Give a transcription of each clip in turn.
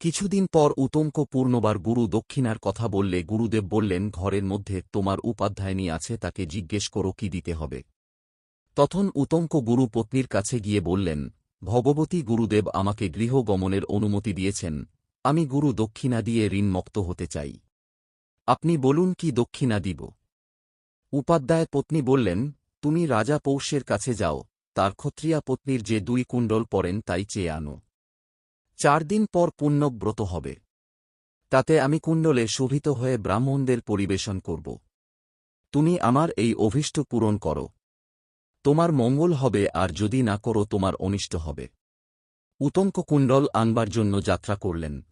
কিছুদিন পর উতঙ্ক পূর্ণবার গুরু দক্ষিণার কথা বললে গুরুদেব বললেন, ঘরের মধ্যে তোমার উপাধ্যায়নী আছে, তাকে জিজ্ঞেস করো কি দিতে হবে। তখন উতঙ্ক গুরু পত্নীর কাছে গিয়ে বললেন, ভগবতী গুরুদেব আমাকে গৃহগমনের অনুমতি দিয়েছেন। আমি গুরু দক্ষিণা দিয়ে ঋণমুক্ত হতে চাই। আপনি বলুন কি দক্ষিণা দিব? উপাধ্যায় পত্নী বললেন, তুমি রাজা পৌষ্যের কাছে যাও, তার ক্ষত্রিয়া পত্নীর যে দুই কুণ্ডল পরেন তাই চেয়ে আনো। চার দিন পর পুণ্যব্রত হবে। তাতে আমি কুণ্ডলে শোভিত হয়ে ব্রাহ্মণদের পরিবেশন করব। তুমি আমার এই অভীষ্ট পূরণ করো। তোমার মঙ্গল হবে আর যদি না করো তোমার অনিষ্ট হবে। উতঙ্ক কুণ্ডল আনবার জন্য যাত্রা করলেন।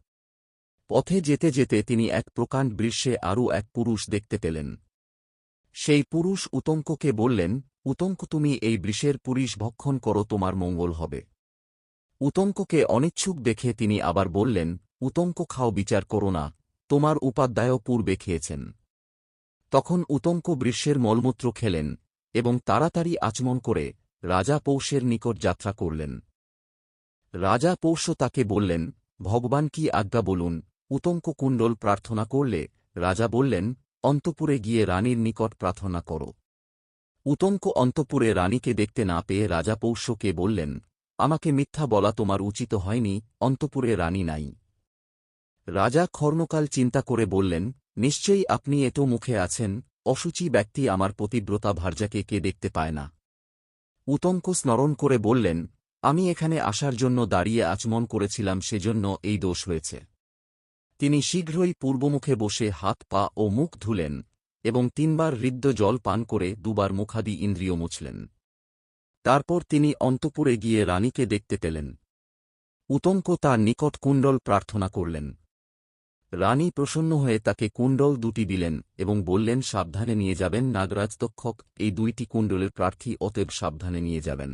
পথে যেতে যেতে তিনি এক প্রকাণ্ড বৃষ্যে আরও এক পুরুষ দেখতে পেলেন। সেই পুরুষ উতঙ্ককে বললেন, উতঙ্ক, তুমি এই বৃষের পুরুষ ভক্ষণ করো, তোমার মঙ্গল হবে। উতঙ্ককে অনিচ্ছুক দেখে তিনি আবার বললেন, উতঙ্ক খাও, বিচার করো না, তোমার উপাধ্যায়ও পূর্বে খেয়েছেন। তখন উতঙ্ক বৃষ্যের মলমূত্র খেলেন এবং তাড়াতাড়ি আচমন করে রাজা পৌষের নিকট যাত্রা করলেন। রাজা পৌষ তাকে বললেন, ভগবান কি আজ্ঞা বলুন? উতঙ্ক কুণ্ডল প্রার্থনা করলে রাজা বললেন, অন্তপুরে গিয়ে রানীর নিকট প্রার্থনা করো। উতঙ্ক অন্তপুরে রানীকে দেখতে না পেয়ে রাজা পৌষ্যকে বললেন আমাকে মিথ্যা বলা তোমার উচিত হয়নি, অন্তপুরে রানী নাই। রাজা ক্ষর্ণকাল চিন্তা করে বললেন, নিশ্চয়ই আপনি এটো মুখে আছেন, অসুচি ব্যক্তি আমার পতিব্রতা ভার্যাকে কে দেখতে পায় না। উতঙ্ক স্মরণ করে বললেন, আমি এখানে আসার জন্য দাঁড়িয়ে আচমন করেছিলাম সেজন্য এই দোষ হয়েছে। তিনি শীঘ্রই পূর্বমুখে বসে হাত পা ও মুখ ধুলেন এবং তিনবার হৃদ্য জল পান করে দুবার মুখাদি ইন্দ্রিয় মুছলেন। তারপর তিনি অন্তপুরে গিয়ে রানীকে দেখতে পেলেন। উতঙ্ক তার নিকট কুণ্ডল প্রার্থনা করলেন। রানী প্রসন্ন হয়ে তাকে কুণ্ডল দুটি দিলেন এবং বললেন, সাবধানে নিয়ে যাবেন, নাগরাজ তক্ষক এই দুইটি কুণ্ডলের প্রার্থী অতএব সাবধানে নিয়ে যাবেন।